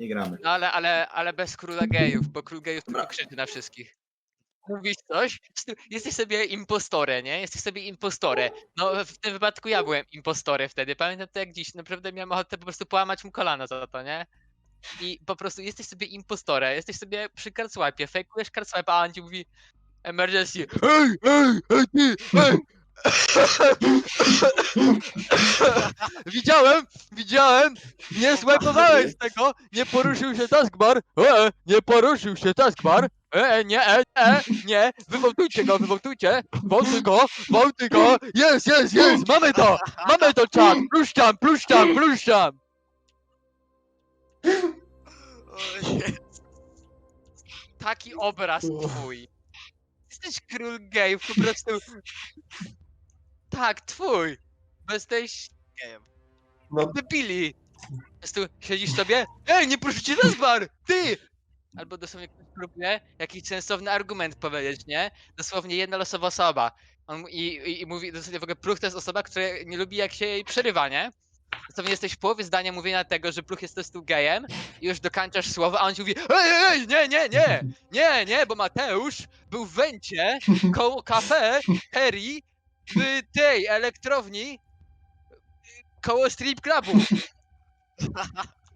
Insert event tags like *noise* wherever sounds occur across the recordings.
Nie gramy. No ale, ale, ale bez króla gejów, bo król gejów tylko krzyczy na wszystkich. Mówisz coś, jesteś sobie impostore, nie? Jesteś sobie impostore. No w tym wypadku ja byłem impostore wtedy, pamiętam to jak dziś, naprawdę miałem ochotę po prostu połamać mu kolano za to, nie? I po prostu jesteś sobie impostore, jesteś sobie przy karcłapie, fejkujesz karcłapa, a on ci mówi emergency, ej, ej, ej, ty, ej! *laughs* widziałem, widziałem, nie swajpowałeś z tego, nie poruszył się taskbar, e, nie poruszył się taskbar, e, e, nie, e, e, nie, wywołtujcie go, wywołtujcie, wołtuj go, wołtuj go, jest, jest, jest, mamy to, mamy to czat, pluszczam, pluszczam, pluszczam. Taki obraz twój. Jesteś król gejów, po prostu. Tak, twój. Bo jesteś Gejem. No. debili. Po prostu siedzisz sobie, ej, nie proszę cię nazbar, ty! Albo dosłownie ktoś próbuje jakiś sensowny argument powiedzieć, nie? Dosłownie jedna losowa osoba. On, i, i, I mówi, dosłownie w ogóle Pluch to jest osoba, która nie lubi jak się jej przerywa, nie? Dosłownie jesteś w połowie zdania mówienia tego, że Pluch jest po prostu gejem i już dokańczasz słowo, a on ci mówi ej, ej, ej, nie, nie, nie, nie, nie, bo Mateusz był w Wencie koło kafe Harry w tej elektrowni koło strip clubu.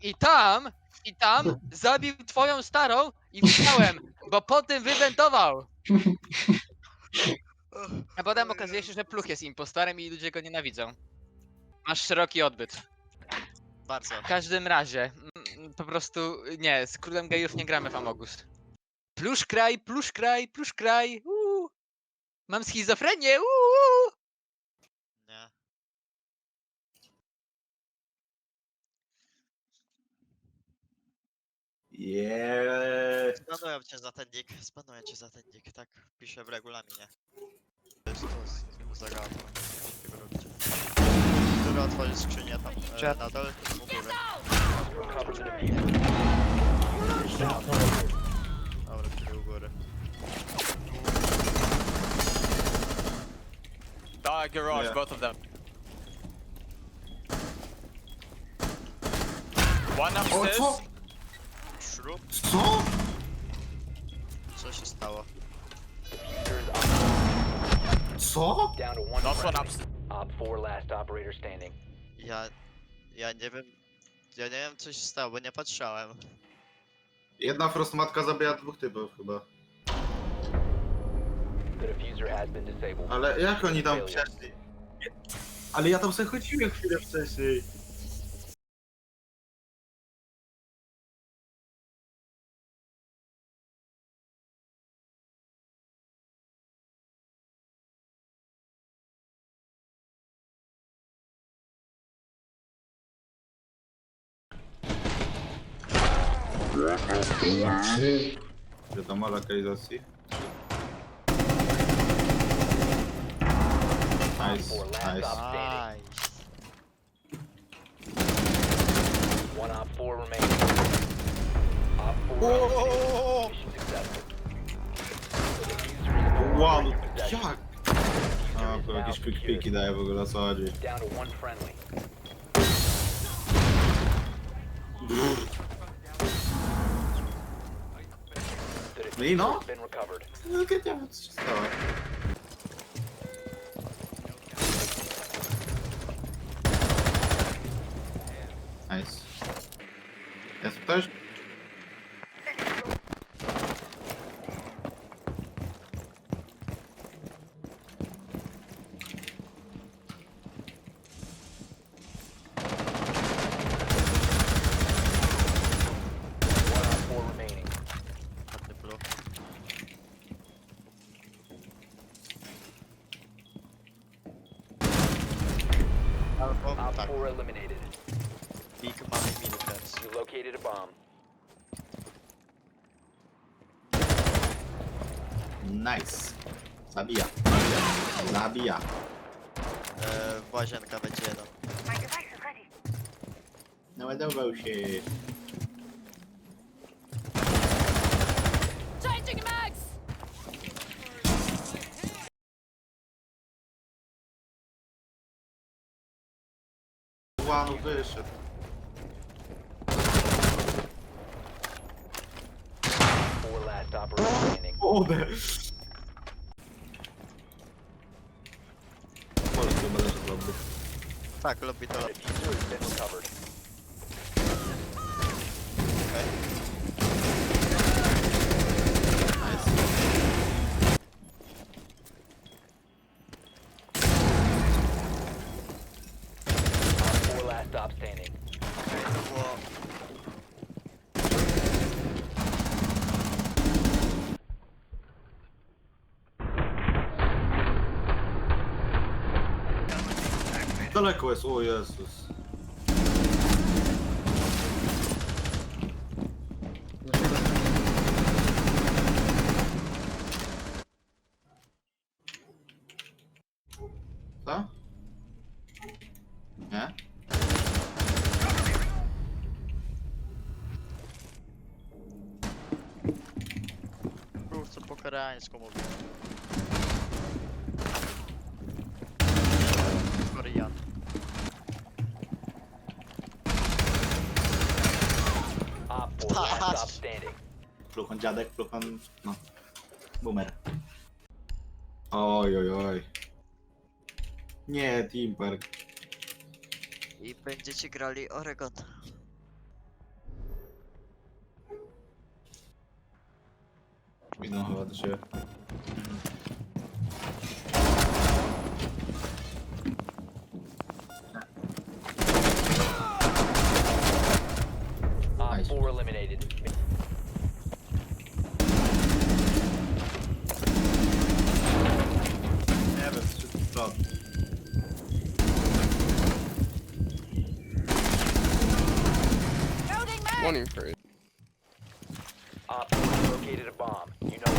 I tam, i tam zabił twoją starą i widziałem, bo potem wywentował. A potem okazuje się, że Pluch jest impostorem i ludzie go nienawidzą. Masz szeroki odbyt. Bardzo. W każdym razie, mm, po prostu nie, z królem gejów nie gramy w Amogus. Plusz kraj, plusz kraj, plusz kraj. Uuu. Mam schizofrenię. Uuu. Nie. Jeee. Spanuję cię za ten nick. Spanuję cię za ten nick. Tak piszę w regulaminie. To jest to z zagadką. Tego robicie. Który otworzy skrzynię tam e, na dole, to u góry. Dobra, czyli u góry. Uh, garage, Yeah. both of them. One upstairs. co? Co? Down to one Last one friendly. upstairs. Op 4 last operator standing. Ja... Ja nie wiem... Ja nie wiem co się stało, bo nie patrzałem. Jedna frostmatka zabija dwóch typów chyba. The diffuser has been disabled. Ale jak oni tam przeszli? Ale ja tam sobie chodziłem chwilę wcześniej. Wiadomo, lokalizacji. Op Nice, 4 last nice. op standing. Nice. One op 4 remaining. Op 4 Whoa! mission successful. The diffuser is no Wow, longer no in possession. jak? Diffuser A, is to now jakieś quick secured. piki daje w ogóle, o co chodzi. Down to one friendly. The No i no. diffuser has been recovered. No, nie wiem, co się stało. Nice. Jest ktoś? One op 4 remaining. Ładny blue. Albo Op tak, 4 eliminated. Big Mommy Militants. You located a bomb. Nice. Zabija. Zabija. E, łazienka będzie jeden. Naładował się. Changing mags! Łanu wyszedł. last operator Ode! Polski chyba też dobry. Tak, lubi to. The diffuser has been recovered. Okej. Op 4 last stop standing. Okej, to było... Daleko jest, o Jezus. Co? Nie? Rów, co po koreańsku mówi. Korean. Op 4 last stop Patrz. standing. Pluchon dziadek, pluchon... no. Boomer. Oj, oj, oj. Nie, Teampark. I będziecie grali Oregon. Idą chyba do siebie. money for it. Op located a bomb. You know.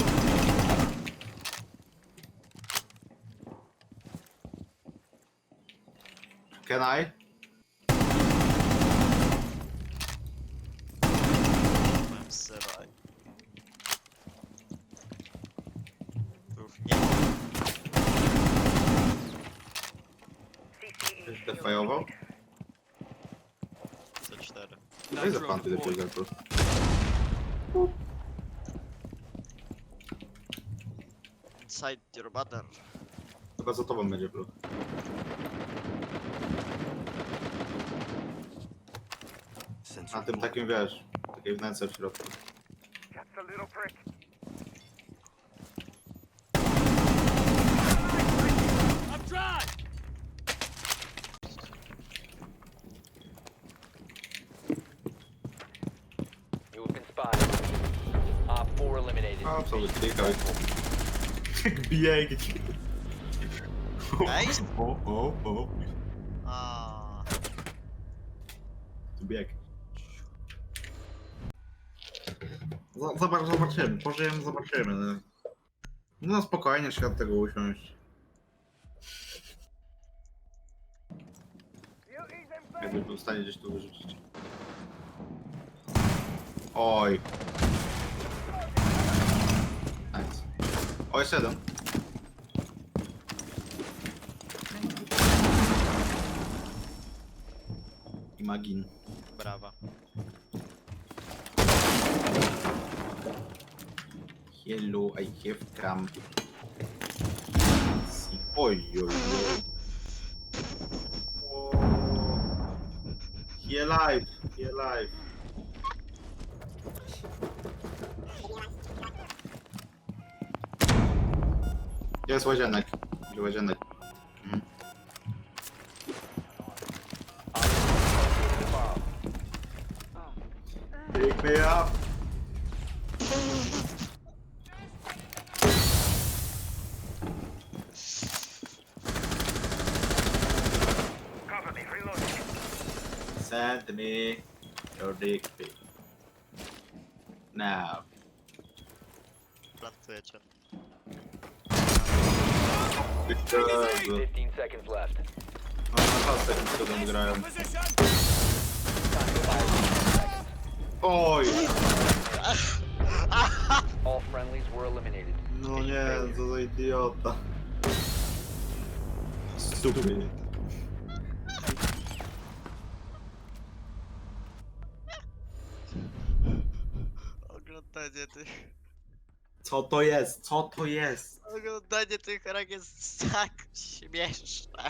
Can I? Defajował? C4. No i za defajował. Inside your mother. Chyba za tobą będzie pluch. Na tym takim wiesz, takiej wnęce w środku. You have been spotted. Op 4 eliminated. A, co wytykał. Jak biegnie. Ej! O, o, o. A, Tu bieg. Z- Zobacz, zobaczymy, pożyjemy, zobaczymy. No spokojnie, trzeba od tego usiąść. Jakby był w stanie gdzieś tu wyrzucić. Oj. Nice. O, jeszcze jeden. Imagine. brawa. Hello, I have cramp. Oj, oj, oj. O. He alive, he alive. Jest łazienek. Łazienek. Mhm. Pick me up! Cover me, reloading. Send me your dick pic. Now. Plantuję cię. Jezu. 15 seconds left. No, na grają. Time 10 seconds. Oj! All friendlies were eliminated. No nie, co za idiota. Stupid. Oglądanie tych Co to jest? Co to jest? Oglądanie tych rang jest *laughs* tak śmieszne.